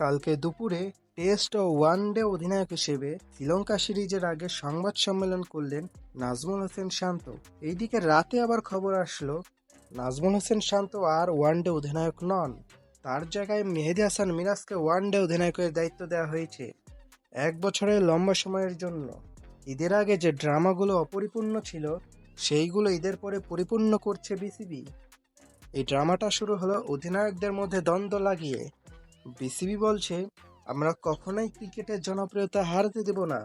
কালকে দুপুরে টেস্ট ও ওয়ানডে অধিনায়ক হিসেবে শ্রীলঙ্কা সিরিজের আগে সংবাদ সম্মেলন করলেন নাজমুল হোসেন শান্ত। এইদিকে রাতে আবার খবর আসলো, নাজমুল হোসেন শান্ত আর ওয়ানডে অধিনায়ক নন। তার জায়গায় মেহেদি হাসান মিরাজকে ওয়ানডে অধিনায়কের দায়িত্ব দেওয়া হয়েছে এক বছরের লম্বা সময়ের জন্য। ঈদের আগে যে ড্রামাগুলো অপরিপূর্ণ ছিল, সেইগুলো ঈদের পরে পরিপূর্ণ করছে বিসিবি। এই ড্রামাটা শুরু হলো অধিনায়কদের মধ্যে দ্বন্দ্ব লাগিয়ে। বিসিবি বলছে, আমরা কখনোই ক্রিকেটের জনপ্রিয়তা হারতে দেব না।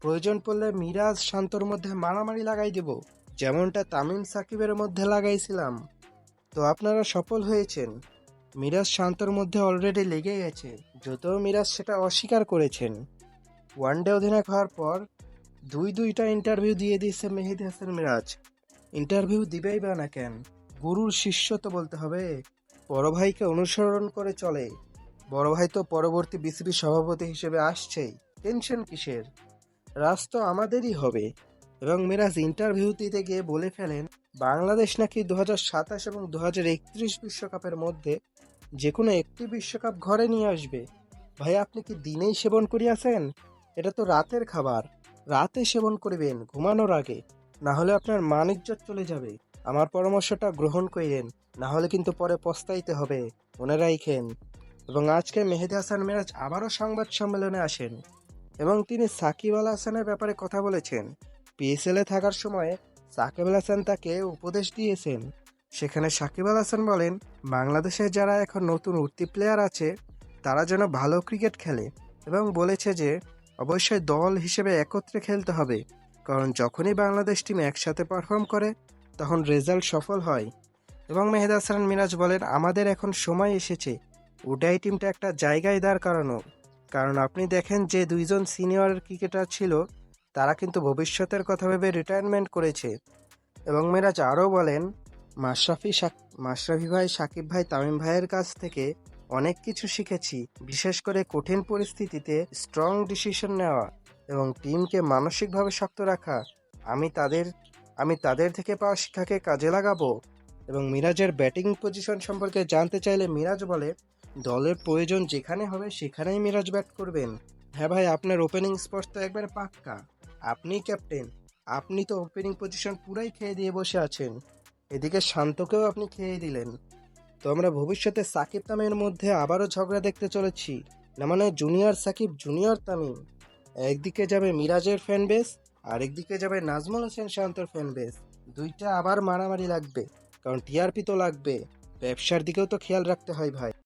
প্রয়োজন পড়লে মিরাজ শান্তর মধ্যে মারামারি লাগাই দেব, যেমনটা তামিম সাকিবের মধ্যে লাগাইছিলাম। তো আপনারা সফল হয়েছেন। মিরাজ শান্তর মধ্যে অলরেডি লেগে গেছে যদিও মিরাজ সেটা অস্বীকার করেছেন। ওয়ানডে অধিনায়ক হওয়ার পর দুই দুইটা ইন্টারভিউ দিয়ে দিয়েছে মেহেদি হাসান মিরাজ। ইন্টারভিউ দিবেই বা না কেন, গুরুর শিষ্য তো বলতে হবে, বড় ভাইকে অনুসরণ করে চলে। বড় ভাই তো পরবর্তী বিসিবি সভাপতি হিসেবে আসছেই। টেনশন কিসের? রাজ তো আমাদেরই হবে। এবং মিরাজ ইন্টারভিউ দিতে গিয়ে বলে ফেলেন, বাংলাদেশ নাকি দু সাতাশ এবং দু একত্রিশ বিশ্বকাপের মধ্যে যে কোনো একটি বিশ্বকাপ ঘরে নিয়ে আসবে। ভাই, আপনি কি দিনেই সেবন করিয়াছেন? এটা তো রাতের খাবার। রাতে সেবন করিবেন, ঘুমানোর আগে। না হলে আপনার মান ইজ্জত চলে যাবে। আমার পরামর্শটা গ্রহণ করিলেন, না হলে কিন্তু পরে পস্তাইতে হবে। মনে রাখেন এবং আজকে মেহেদি হাসান মিরাজ আবারও সংবাদ সম্মেলনে আসেন এবং তিনি সাকিব আল হাসানের ব্যাপারে কথা বলেছেন। পিএসএল থাকার সময় সাকিব আল হাসান তাকে উপদেশ দিয়েছেন। সেখানে সাকিব আল হাসান বলেন, বাংলাদেশে যারা এখন নতুন উঠতি প্লেয়ার আছে, তারা যেন ভালো ক্রিকেট খেলে এবং বলেছে যে, অবশ্যই দল হিসেবে একত্রে খেলতে হবে। কারণ যখনই বাংলাদেশ টিম একসাথে পারফর্ম করে, তখন রেজাল্ট সফল হয়। এবং মেহেদ হাসান মিরাজ বলেন, আমাদের এখন সময় এসেছে। ওটাই টিমটা একটা জায়গায় দাঁড় করানো। কারণ আপনি দেখেন যে দুইজন সিনিয়র ক্রিকেটার ছিল, তারা কিন্তু ভবিষ্যতের কথা ভেবে রিটায়ারমেন্ট করেছে। এবং মিরাজ আরও বলেন, মাশরাফি মাশরাফি ভাই, সাকিব ভাই, তামিম ভাইয়ের কাছ থেকে অনেক কিছু শিখেছি, বিশেষ করে কঠিন পরিস্থিতিতে স্ট্রং ডিসিশন নেওয়া এবং টিমকে মানসিকভাবে শক্ত রাখা। আমি তাদের আমি তাদের থেকে পাওয়া শিক্ষাকে কাজে লাগাবো। এবং মিরাজের ব্যাটিং পজিশন সম্পর্কে জানতে চাইলে মিরাজ বলে দলের প্রয়োজন যেখানে হবে সেখানেই মিরাজ ব্যাট করবেন। হ্যাঁ ভাই, আপনার ওপেনিং স্পট তো একবারে পাক্কা। আপনিই ক্যাপ্টেন আপনি তো ওপেনিং পজিশন পুরাই খেয়ে দিয়ে বসে আছেন। এদিকে শান্তকেও আপনি খেয়ে দিলেন। তো আমরা ভবিষ্যতে সাকিব তামিমের মধ্যে আবারও ঝগড়া দেখতে চলেছি। না মানে জুনিয়র সাকিব জুনিয়র তামিম। একদিকে যাবে মিরাজের ফ্যান বেস আর একদিকে যাবে নাজমুল হোসেন শান্তর ফ্যান বেস দুইটা আবার মারামারি লাগবে, কারণ টিআরপি তো লাগবে। ব্যবসার দিকেও তো খেয়াল রাখতে হয় ভাই।